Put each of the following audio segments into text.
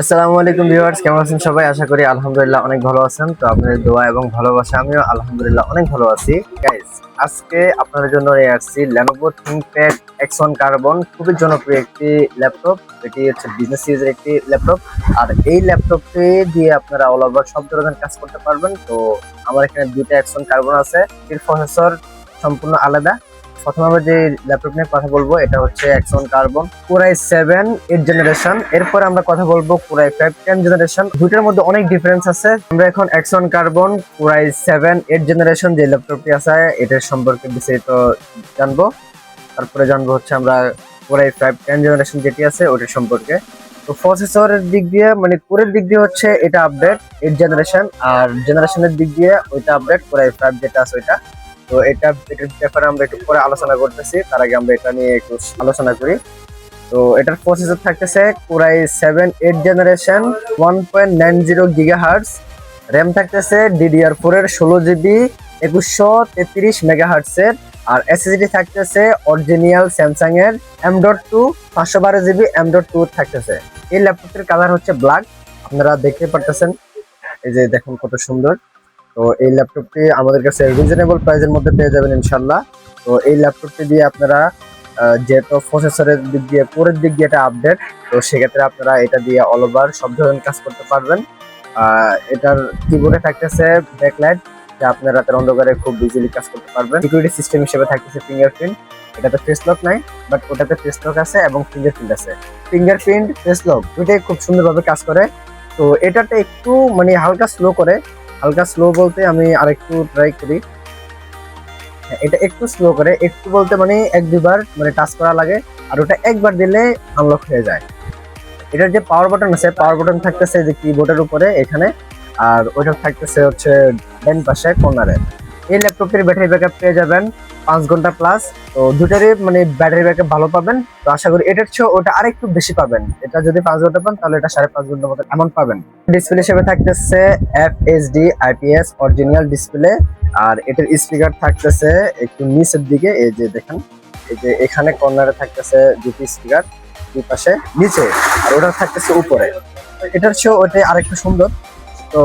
আসসালামু আলাইকুম ভিউয়ার্স, কেমন আছেন সবাই? আশা করি আলহামদুলিল্লাহ অনেক ভালো আছেন। তো আপনাদের দোয়া এবং ভালোবাসা, আমিও আলহামদুলিল্লাহ অনেক ভালো আছি। গাইস আজকে আপনাদের জন্য নিয়ে আসছি Lenovo ThinkPad X1 Carbon, খুবই জনপ্রিয় একটি ল্যাপটপ। এটি হচ্ছে বিজনেস ইউজের একটি ল্যাপটপ। আর এই ল্যাপটপটি দিয়ে আপনারা অল ওভার সব ধরনের কাজ করতে পারবেন। তো আমার এখানে দুইটা X1 Carbon আছে। এর প্রসেসর সম্পূর্ণ আলাদা। প্রথমে যে ল্যাপটপ নিয়ে কথা বলব, এটা হচ্ছে X one carbon core i seven eight generation এরপর আমরা কথা বলব কোরাই ফাইভ টেন জেনারেশন দুইটার মধ্যে অনেক ডিফারেন্স আছে। আমরা এখন X one carbon core i seven eight generation যে ল্যাপটপটি আছে, এটার সম্পর্কে বিস্তারিত জানব। তারপরে জানব হচ্ছে আমরা কোরাই ফাইভ টেন জেনারেশন যেটি আছে, ওটার সম্পর্কে। তো প্রসেসরের দিক দিয়ে মানে কোরের দিক দিয়ে হচ্ছে এটা আপডেট এইট জেনারেশন আর জেনারেশনের দিক দিয়ে ওইটা আপডেট কোরাই ফাইভ যেটা আছে, ওইটা। তো এটা, এটার ব্যাপারে আমরা একটু পরে আলোচনা করতেছি। তার আগে আমরা এটা নিয়ে একটু আলোচনা করি। তো এটার প্রসেসর থাকতেছে core i seven, eight generation one point nine zero giga hertz RAM থাকতেছে ডিডিআর ফোর এর ষোলো জিবি একুশশো তেত্রিশ মেগা হার্টসের আর এসএসডি থাকতেছে অরিজিনাল স্যামসাং এর এম ডট টু পাঁচশো বারো জিবি এম ডট টু থাকতেছে। এই ল্যাপটপটির কালার হচ্ছে ব্ল্যাক আপনারা দেখতে পারতেছেন। এই যে দেখুন কত সুন্দর। তো এই ল্যাপটপটি আমাদের কাছে রিজনেবল প্রাইসের মধ্যে পেয়ে যাবেন ইনশাল্লাহ তো এই ল্যাপটপটি দিয়ে আপনারা যেহেতু প্রসেসরের দিক দিয়ে কোরের দিক দিয়ে এটা আপডেট তো সেক্ষেত্রে আপনারা এটা দিয়ে অল ওভার সব ধরনের কাজ করতে পারবেন। এটার কিবোর্ডে থাকতেছে ব্যাকলাইট যা আপনারা রাতের অন্ধকারে খুব ইজিলি কাজ করতে পারবেন। সিকিউরিটি সিস্টেম হিসেবে থাকতেছে ফিঙ্গারপ্রিন্ট এটাতে ফেস লক নাই বাট ওটাতে ফেস লক আছে এবং ফিঙ্গারপ্রিন্ট আছে। ফিঙ্গারপ্রিন্ট ফেস লক দুইটাই খুব সুন্দরভাবে কাজ করে। তো এটাতে একটু মানে হালকা স্লো করে হালকা স্লো বলতে আমি আরেকটু ট্রাই করি। এটা একটু স্লো করে, একটু বলতে মানে এক দুবার মানে টাচ করা লাগে, আর ওটা একবার দিলে আনলক হয়ে যায়। এটার যে পাওয়ার বাটন আছে পাওয়ার বাটন থাকতেছে যে কিবোর্ডের উপরে, এখানে। আর ওইটা থাকতেছে হচ্ছে ডান পাশে কর্নারে এই ল্যাপটপের ব্যাটারি ব্যাকআপ পেয়ে যাবেন। পাঁচ ঘণ্টা প্লাস তো দুটারই মানে ব্যাটারি ব্যাকআপ ভালো পাবেন। তো আশা করি এটার চেয়ে ওটা আরেকটু বেশি পাবেন। এটা যদি পাঁচ ঘণ্টা পান, তাহলে এটা সাড়ে পাঁচ ঘণ্টার মতো এমন পাবেন। ডিসপ্লে হিসেবে থাকতেছে F H D IPS original display আর এটার স্পিকার থাকতেছে একটু নিচের দিকে, এই যে দেখেন, এই যে এখানে কর্নারে থাকতেছে দুটি স্পিকার দুই পাশে, নিচে, আর ওটা থাকতেছে উপরে। এটার চেয়েও ওটাই আরেকটু সুন্দর। তো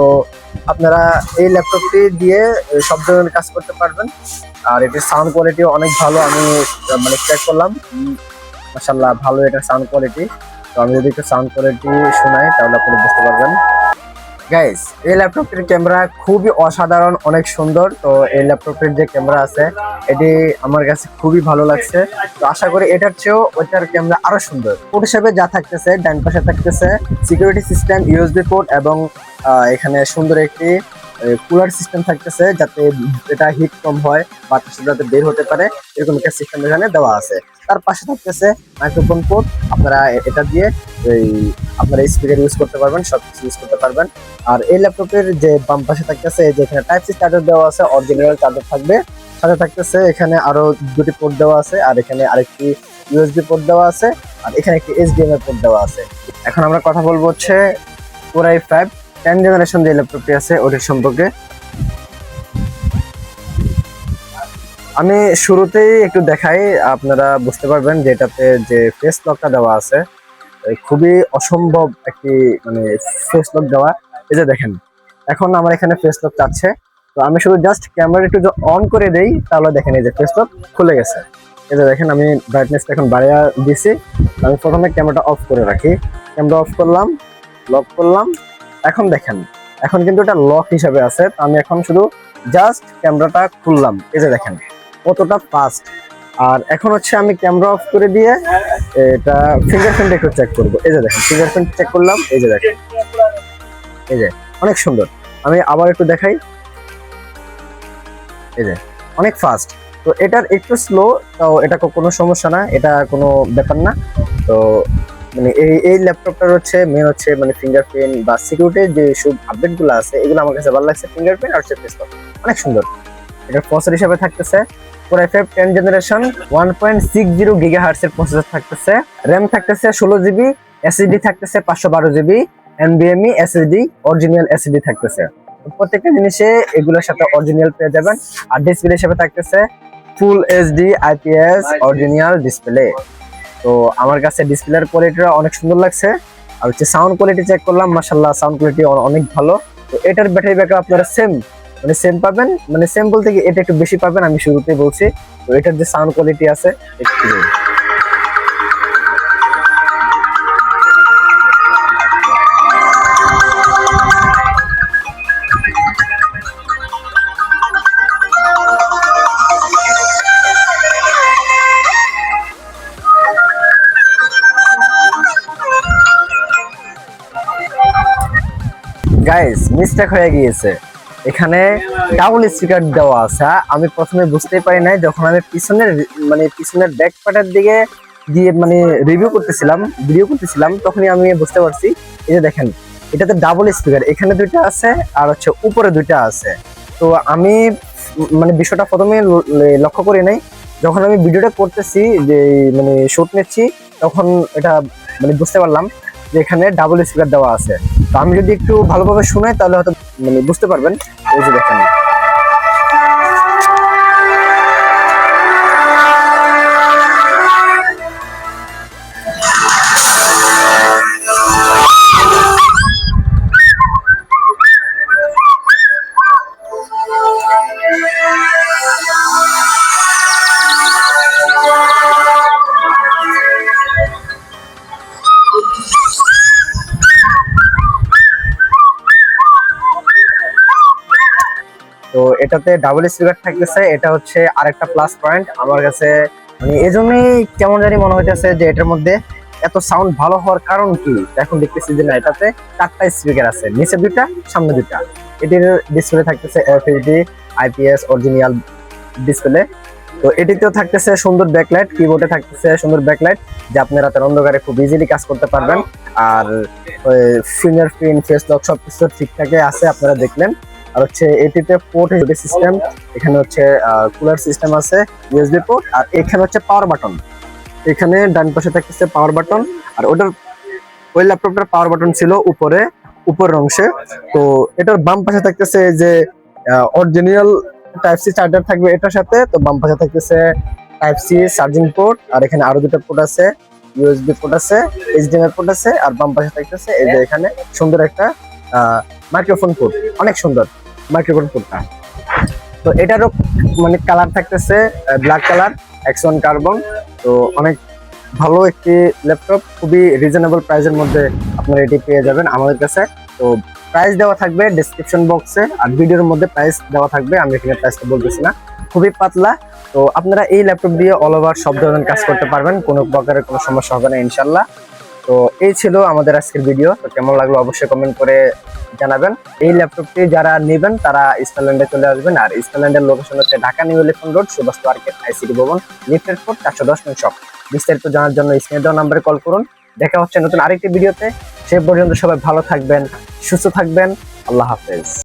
আপনারা এই ল্যাপটপটি দিয়ে সব ধরনের কাজ করতে পারবেন। আর এটির সাউন্ড কোয়ালিটি অনেক ভালো, আমি মানে চেক করলাম। মাসাল্লাহ ভালো এটা সাউন্ড কোয়ালিটি তো আমি যদি একটু সাউন্ড কোয়ালিটি শোনাই, তাহলে আপনি বুঝতে পারবেন। গাইস এই ল্যাপটপটির ক্যামেরা খুবই অসাধারণ, অনেক সুন্দর। তো এই ল্যাপটপটির যে ক্যামেরা আছে, এটি আমার কাছে খুবই ভালো লাগছে। তো আশা করি এটার চেয়েও ওইটার ক্যামেরা আরও সুন্দর। পোর্ট হিসেবে যা থাকতেছে, ডান পাশে থাকতেছে সিকিউরিটি সিস্টেম ইউএসবি পোর্ট এবং এখানে সুন্দর একটি কুলার সিস্টেম থাকতেছে যাতে এটা হিট কম হয় বাতাস যাতে বের হতে পারে, এরকম একটা সিস্টেম এখানে দেওয়া আছে। তার পাশে থাকতেছে মাইক্রোফোন পোর্ট আপনারা এটা দিয়ে এই, আপনারা স্পিকার ইউজ করতে পারবেন সব কিছু ইউজ করতে পারবেন। আর এই ল্যাপটপের যে বাম পাশে থাকতেছে, এই যে এখানে টাইপ সি চার্জার দেওয়া আছে অরিজিনাল চার্জার থাকবে। সাথে থাকতেছে এখানে আরও দুটি পোর্ট দেওয়া আছে, আর এখানে আরেকটি ইউএসবি পোর্ট দেওয়া আছে, আর এখানে একটি এইচডিএমআই পোর্ট দেওয়া আছে। এখন আমরা কথা বলব হচ্ছে কোরাই ফাইভ টেন জেনারেশন যে ল্যাপটপটি আছে, ওটির সম্পর্কে। আমি শুরুতেই একটু দেখাই, আপনারা বুঝতে পারবেন যে এটাতে যে ফেস লকটা দেওয়া আছে খুবই অসম্ভব একটি মানে ফেস লক দেওয়া। এই যে দেখেন, এখন আমার এখানে ফেস লক চাচ্ছে। তো আমি শুধু জাস্ট ক্যামেরা একটু অন করে দেই, তাহলে দেখেন এই যে ফেস লক খুলে গেছে। এই যে দেখেন, আমি ব্রাইটনেসটা এখন বাড়িয়ে দিছি। আমি প্রথমে ক্যামেরাটা অফ করে রাখি। ক্যামেরা অফ করলাম লক করলাম। এখন দেখেন, এখন কিন্তু এটা লক হিসাবে আছে। আমি এখন শুধু জাস্ট ক্যামেরাটা খুললাম। এই যে দেখেন, কতটা ফাস্ট আর এখন হচ্ছে আমি ক্যামেরা অফ করে দিয়ে এটা ফিঙ্গারপ্রিন্ট একটু চেক করব। এই যে দেখেন ফিঙ্গারপ্রিন্ট চেক করলাম। এই যে দেখেন, এই যে, অনেক সুন্দর। আমি আবার একটু দেখাই। এই যে, অনেক ফাস্ট তো এটার একটু স্লো তো এটা কোনো সমস্যা না, এটা কোনো ব্যাপার না। তো মানে এই এই ল্যাপটপটার হচ্ছে মেন হচ্ছে মানে ফিঙ্গারপ্রিন্ট বা সিকিউরিটির যে সব আপডেটগুলো আছে এগুলো আমার কাছে ভালো লাগছে। ফিঙ্গারপ্রিন্ট আর হচ্ছে ফেস অনেক সুন্দর। এটার প্রসেসর হিসেবে থাকতেছে core F F ten generation one point six zero giga হার্টসের processor থাকতেছে। র্যাম থাকতেছে ষোলো জিবি এসএসডি থাকতেছে পাঁচশো বারো জিবি এনবিএমই এসএসডি অরিজিনাল এসএসডি থাকতেছে। প্রত্যেকটা জিনিসে এগুলোর সাথে অরিজিনাল পেয়ে যাবেন। আর ডিসপ্লে হিসেবে থাকতেছে full HD IPS original display তো আমার কাছে ডিসপ্লের কোয়ালিটিটা অনেক সুন্দর লাগছে। আর হচ্ছে সাউন্ড কোয়ালিটি চেক করলাম মাসাল্লাহ সাউন্ড কোয়ালিটি অনেক ভালো। তো এটার ব্যাটারি ব্যাকআপ আপনারা সেম মানে সেম পাবেন মানে সেম বলতে কি এটা একটু বেশি পাবেন, আমি শুরুতেই বলছি। তো এটার যে সাউন্ড কোয়ালিটি আছে একটু গাইস মিস্টেক হয়ে গিয়েছে। এখানে ডাবল স্পিকার দেওয়া আছে হ্যাঁ? আমি প্রথমে বুঝতেই পারি নাই, যখন আমি পিছনের মানে পিছনের ব্যাক পার্টের দিকে দিয়ে মানে রিভিউ করতেছিলাম ভিডিও করতেছিলাম, তখনই আমি বুঝতে পারছি, এই যে দেখেন, এটাতে ডাবল স্পিকার এখানে দুইটা আছে আর হচ্ছে উপরে দুইটা আছে। তো আমি মানে বিষয়টা প্রথমে লক্ষ্য করি নাই, যখন আমি ভিডিওটা করতেছি, যে মানে শুট নিচ্ছি, তখন এটা মানে বুঝতে পারলাম যে এখানে ডাবল স্পিকার দেওয়া আছে। আমি যদি একটু ভালোভাবে শুনাই তাহলে হয়তো মানে বুঝতে পারবেন। এই যে দেখেন। এটাতে ডাবল স্পিকার থাকতেছে, এটা হচ্ছে আরেকটা প্লাস পয়েন্ট আমার কাছে মানে এই জন্যই কেমন জানি মনে হইতেছে যে এটার মধ্যে এত সাউন্ড ভালো হওয়ার কারণ কি? এখন দেখতেছি যে না, এটাতে চারটা স্পিকার আছে, নিচে দুইটা, সামনে দুইটা। এটির ডিসপ্লে থাকতেছে এফএইচডি আইপিএস অরিজিনাল ডিসপ্লে তো এটিতেও থাকতেছে সুন্দর ব্যাকলাইট কিবোর্ডে থাকতেছে সুন্দর ব্যাকলাইট যে আপনি রাতের অন্ধকারে খুব ইজিলি কাজ করতে পারবেন। আর ফিঙ্গারপ্রিন্ট ফেস লক সব কিছু ঠিকঠাকই আছে, আপনারা দেখলেন। আর হচ্ছে এটিতে পোর্ট সিস্টেম এখানে হচ্ছে কুলার সিস্টেম আছে ইউএসবি পোর্ট আর এখানে হচ্ছে পাওয়ার বাটন এখানে ডান পাশে থাকতেছে পাওয়ার বাটন আর ওটার, ওই ল্যাপটপটার পাওয়ার বাটন ছিল উপরে, উপরের অংশে। তো এটার বাম পাশে থাকতেছে যে অরিজিনাল টাইপ সি চার্জার থাকবে এটার সাথে, তো বাম পাশে থাকতেছে টাইপ সি চার্জিং পোর্ট আর এখানে আরও দুটো পোর্ট আছে ইউএসবি পোর্ট আছে এইচডিএমআই পোর্ট আছে, আর বাম পাশে থাকতেছে এই যে এখানে সুন্দর একটা মাইক্রোফোন পোর্ট অনেক সুন্দর। মাইক্রোফোন পোর্টটা তো এটারও মানে কালার থাকতেছে ব্ল্যাক কালার এক্সন কার্বন তো অনেক ভালো একটি ল্যাপটপ খুবই রিজনেবল প্রাইসের মধ্যে আপনারা এটি পেয়ে যাবেন আমাদের কাছে। তো প্রাইস দেওয়া থাকবে ডেসক্রিপশন বক্সে আর ভিডিওর মধ্যে প্রাইস দেওয়া থাকবে, আমি এখানে প্রাইসটা বলতেছি না। খুবই পাতলা। তো আপনারা এই ল্যাপটপ দিয়ে অল ওভার সব ধরনের কাজ করতে পারবেন, কোনো প্রকারের কোনো সমস্যা হবে না ইনশাল্লাহ তো এই ছিল আমাদের আজকের ভিডিও তো কেমন লাগল অবশ্যই কমেন্ট করে জানাবেন। এই ল্যাপটপটি যারা নেবেন, তারা ইস্টারল্যান্ডে চলে আসবেন। আর ইস্টারল্যান্ডের লোকেশন হচ্ছে Dhaka new elephant road, Subhash market ICT ভবন লিফটেড ফোর চারশো দশ নয় শপ বিস্তারিত জানার জন্য স্ক্রিনে দেওয়া নাম্বারে কল করুন। দেখা হচ্ছে নতুন আরেকটি ভিডিওতে সে পর্যন্ত সবাই ভালো থাকবেন, সুস্থ থাকবেন। আল্লাহ হাফেজ।